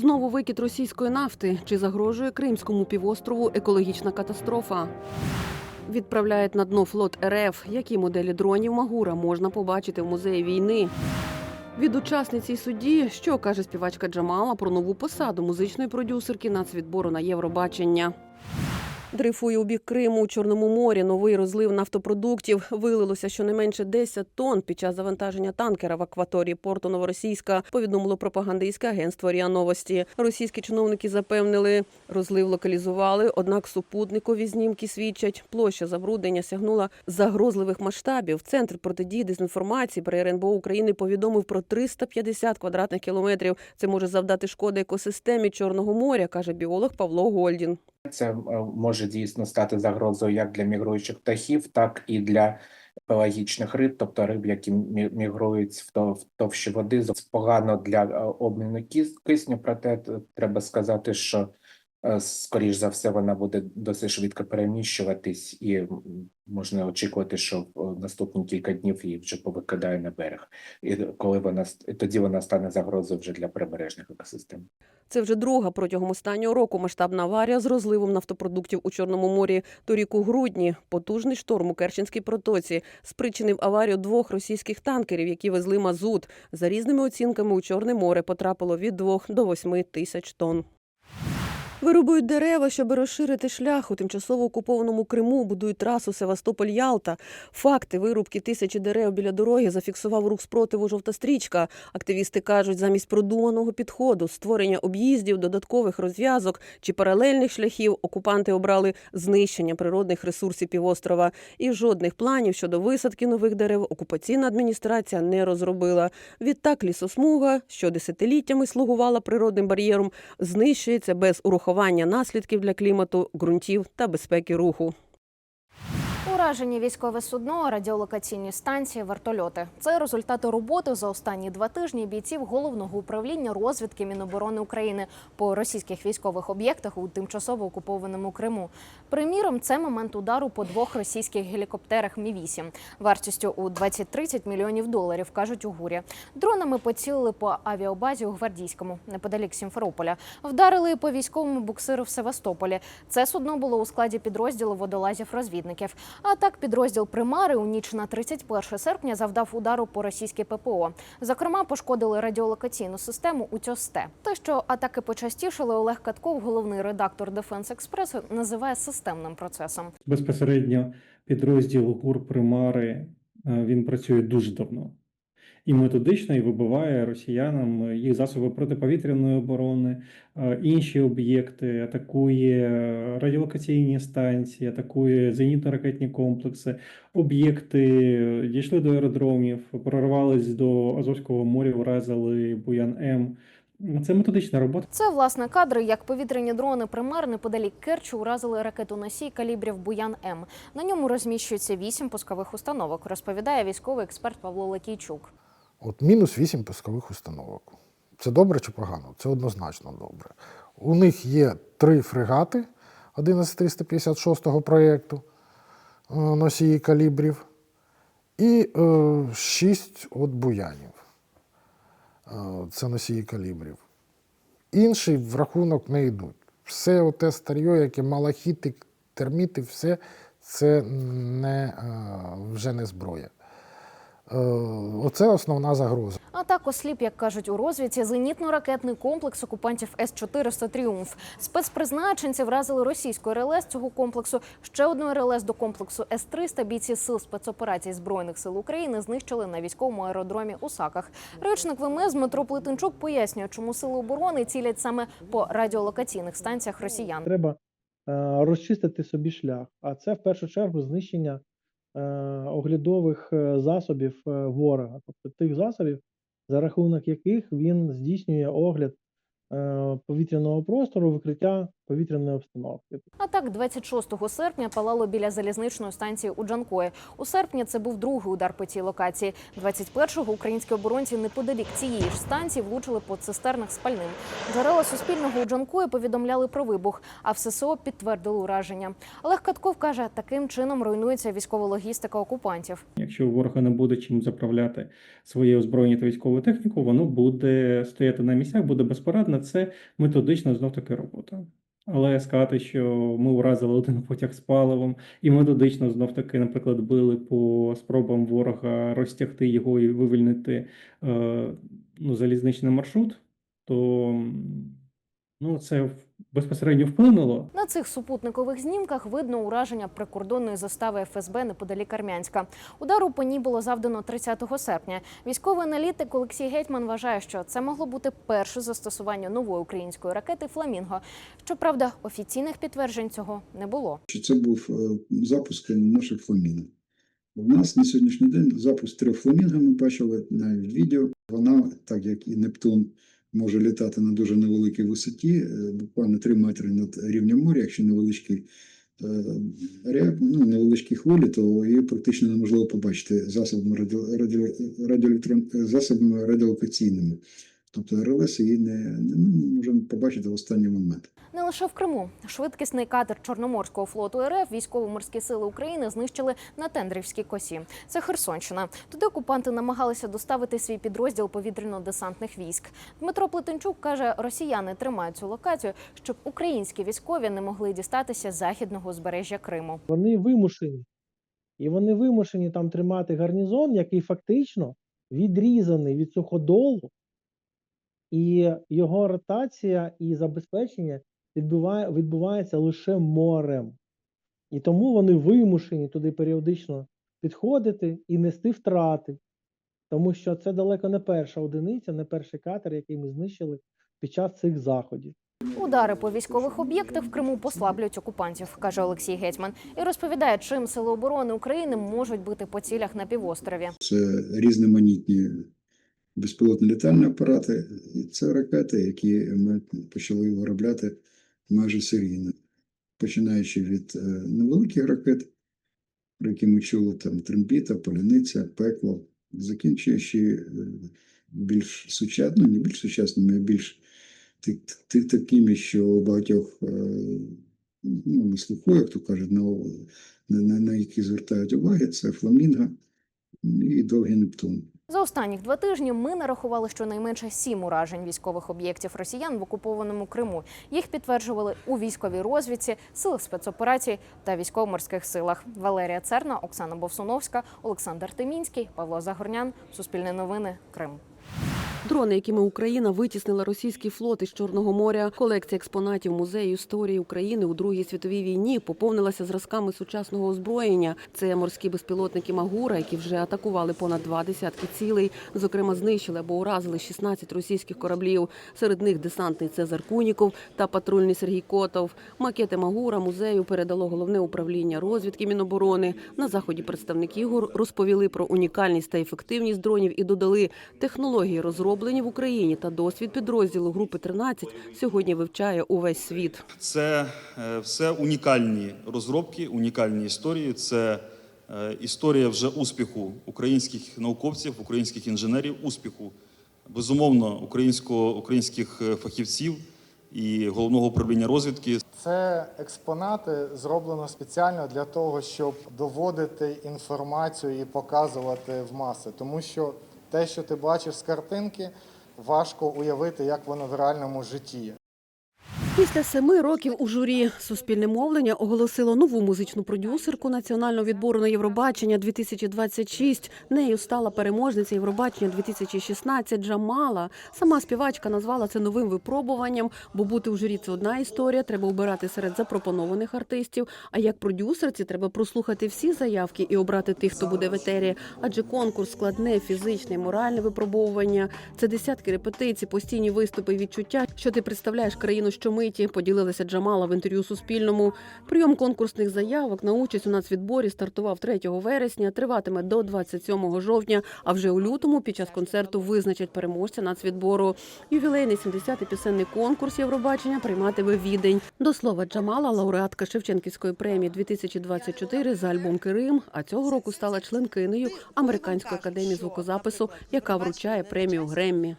Знову викид російської нафти. Чи загрожує Кримському півострову екологічна катастрофа? Відправляють на дно флот РФ. Які моделі дронів Магура можна побачити в музеї війни? Від учасниці судді, що каже співачка Джамала про нову посаду музичної продюсерки нацвідбору на Євробачення. Дрейфує у бік Криму у Чорному морі. Новий розлив нафтопродуктів вилилося щонайменше 10 тонн під час завантаження танкера в акваторії порту Новоросійська. Повідомило пропагандистське агентство РІА Новості. Російські чиновники запевнили, розлив локалізували. Однак супутникові знімки свідчать, площа забруднення сягнула загрозливих масштабів. Центр протидії дезінформації при РНБО України повідомив про 350 квадратних кілометрів. Це може завдати шкоди екосистемі Чорного моря, каже біолог Павло Гольдін. Це е, може дійсно стати загрозою як для мігруючих птахів, так і для пелагічних риб, тобто риб, які мі- мігрують в то- в товщі води. Погано для е, обміну кисню, проте треба сказати, що е, скоріш за все вона буде досить швидко переміщуватись, і можна очікувати, що в наступні кілька днів її вже повикидає на берег. І коли вона тоді вона стане загрозою вже для прибережних екосистем. Це вже друга протягом останнього року масштабна аварія з розливом нафтопродуктів у Чорному морі. Торік у грудні потужний шторм у Керченській протоці спричинив аварію двох російських танкерів, які везли мазут. За різними оцінками у Чорне море потрапило від 2 до 8 тисяч тонн. Вирубують дерева, щоб розширити шлях у тимчасово окупованому Криму. Будують трасу Севастополь-Ялта. Факти вирубки тисячі дерев біля дороги зафіксував рух спротиву жовта стрічка. Активісти кажуть, замість продуманого підходу, створення об'їздів, додаткових розв'язок чи паралельних шляхів, окупанти обрали знищення природних ресурсів півострова. І жодних планів щодо висадки нових дерев окупаційна адміністрація не розробила. Відтак лісосмуга, що десятиліттями слугувала природним бар'єром, знищується без урахування наслідків для клімату, ґрунтів та безпеки руху. Уражені військове судно, радіолокаційні станції, вертольоти. Це результати роботи за останні два тижні бійців головного управління розвідки Міноборони України по російських військових об'єктах у тимчасово окупованому Криму. Приміром, це момент удару по двох російських гелікоптерах Мі 8 вартістю у 20-30 мільйонів доларів, кажуть у гурі. Дронами поцілили по авіабазі у Гвардійському, неподалік Сімферополя. Вдарили по військовому буксиру в Севастополі. Це судно було у складі підрозділу водолазів-розвідників. А так підрозділ Примари у ніч на 31 серпня завдав удару по російській ППО. Зокрема, пошкодили радіолокаційну систему у Тьосте. Те, що атаки почастішали, Олег Катков, головний редактор Дефенс Експресу, називає системним процесом. Безпосередньо підрозділ ГУР Примари е, він працює дуже давно і методично і вибиває росіянам їх засоби протиповітряної оборони, е, інші об'єкти, атакує радіолокаційні станції, атакує зенітно-ракетні комплекси, об'єкти е, дійшли до аеродромів, прорвались до Азовського моря, вразили Буян М. Це методична робота. Це власне кадри, як повітряні дрони Примар неподалік Керчі уразили ракету носій калібрів Буян М. На ньому розміщується вісім пускових установок, розповідає військовий експерт Павло Лакійчук. От мінус 8 пускових установок. Це добре чи погано? Це однозначно добре. У них є три фрегати 11356 проєкту е, носії калібрів і е, 6 от буянів. Е, Це носії калібрів. Інші в рахунок не йдуть. Все те старьо, яке малахіти, терміти, все це не, е, вже не зброя. Е, Оце основна загроза. А так осліп, як кажуть у розвідці, зенітно-ракетний комплекс окупантів С-400 «Тріумф». Спецпризначенці вразили російську РЛС цього комплексу. Ще одну РЛС до комплексу С-300 бійці сил спецоперацій Збройних сил України знищили на військовому аеродромі у Саках. Речник ВМС Дмитро Плетенчук пояснює, чому сили оборони цілять саме по радіолокаційних станціях росіян. Треба е, розчистити собі шлях. А це в першу чергу знищення оглядових е, засобів е, ворога, тобто тих засобів, за рахунок яких він здійснює огляд е, повітряного простору, викриття повітряної обстановки. А так, 26 серпня палало біля залізничної станції у Джанкої. У серпні це був другий удар по цій локації. 21-го українські оборонці неподалік цієї ж станції влучили по цистернах з пальним. Джерела суспільного у Джанкої повідомляли про вибух, а в ССО підтвердили ураження. Олег Катков каже, таким чином руйнується військова логістика окупантів. Якщо ворога не буде чим заправляти своє озброєння та військову техніку, воно буде стояти на місцях, буде безпорадно. Це методична знов таки робота. Але сказати, що ми уразили один потяг з паливом, і методично знов таки, наприклад, били по спробам ворога розтягти його і вивільнити е, ну, залізничний маршрут, то ну, це в- безпосередньо вплинуло На цих супутникових знімках видно ураження прикордонної застави ФСБ неподалік Армянська. Удару по ній було завдано 30 серпня. Військовий аналітик Олексій Гетьман вважає, що це могло бути перше застосування нової української ракети Фламінго. Щоправда, офіційних підтверджень цього не було. що це був е, запуск наших фламінг. У нас на сьогоднішній день запуск трьох фламінго ми бачили навіть відео. Вона, так як і Нептун, може літати на дуже невеликій висоті, е, буквально 3 метри над рівнем моря, якщо невеличкий ряд, реак, ну, невеличкі хвилі, то її практично неможливо побачити засобами, радіо, радіо, радіо, засобами радіолокаційними. Тобто РЛС її не, не, не можемо побачити в останній момент. Не лише в Криму. Швидкісний катер Чорноморського флоту РФ військово-морські сили України знищили на Тендрівській косі. Це Херсонщина. Туди окупанти намагалися доставити свій підрозділ повітряно-десантних військ. Дмитро Плетенчук каже, росіяни тримають цю локацію, щоб українські військові не могли дістатися західного узбережжя Криму. Вони вимушені. І вони вимушені там тримати гарнізон, який фактично відрізаний від суходолу, і його ротація і забезпечення відбуває, відбувається лише морем. І тому вони вимушені туди періодично підходити і нести втрати. Тому що це далеко не перша одиниця, не перший катер, який ми знищили під час цих заходів. Удари по військових об'єктах в Криму послаблюють окупантів, каже Олексій Гетьман, і розповідає, чим сили оборони України можуть бити по цілях на півострові. Це різноманітні безпілотні літальні апарати, і це ракети, які ми почали виробляти майже серійно, починаючи від е, невеликих ракет, про які ми чули там трембіта, поляниця, пекло, закінчуючи е, більш сучасними, не більш сучасними, а більш такими, що у багатьох е, ну, на слуху, як то кажуть, на, на, на, на які звертають уваги, це фламінго і довгий Нептун. За останні два тижні ми нарахували щонайменше сім уражень військових об'єктів росіян в окупованому Криму. Їх підтверджували у військовій розвідці, силах спецоперацій та військово-морських силах. Валерія Церна, Оксана Бовсуновська, Олександр Тимінський, Павло Загорнян. Суспільне новини. Крим. Дрони, якими Україна витіснила російський флот із Чорного моря, колекція експонатів музею історії України у Другій світовій війні поповнилася зразками сучасного озброєння. Це морські безпілотники Магура, які вже атакували понад два десятки цілей. Зокрема, знищили або уразили 16 російських кораблів. Серед них десантний Цезар Куніков та патрульний Сергій Котов. Макети Магура музею передало головне управління розвідки Міноборони. На заході представники ГУР розповіли про унікальність та ефективність дронів і додали технології розроблені в Україні та досвід підрозділу групи 13 сьогодні вивчає увесь світ. Це е, все унікальні розробки, унікальні історії. Це е, історія вже успіху українських науковців, українських інженерів, успіху безумовно українського українських е, фахівців і головного управління розвідки. Це експонати зроблено спеціально для того, щоб доводити інформацію і показувати в маси. Тому що те, що ти бачиш з картинки, важко уявити, як воно в реальному житті. Після семи років у журі суспільне мовлення оголосило нову музичну продюсерку національного відбору на Євробачення 2026. Нею стала переможниця Євробачення 2016 Джамала. Сама співачка назвала це новим випробуванням, бо бути у журі це одна історія. Треба обирати серед запропонованих артистів. А як продюсерці треба прослухати всі заявки і обрати тих, хто буде в етері. Адже конкурс складне, фізичне, моральне випробовування. Це десятки репетицій, постійні виступи, відчуття, що ти представляєш країну щомиті. Світі. Поділилася Джамала в інтерв'ю Суспільному. Прийом конкурсних заявок на участь у нацвідборі стартував 3 вересня, триватиме до 27 жовтня. А вже у лютому під час концерту визначать переможця нацвідбору. Ювілейний 70-й пісенний конкурс Євробачення прийматиме відень. До слова, Джамала, лауреатка Шевченківської премії 2024 за альбом Кирим. А цього року стала членкинею Американської академії звукозапису, яка вручає премію Греммі.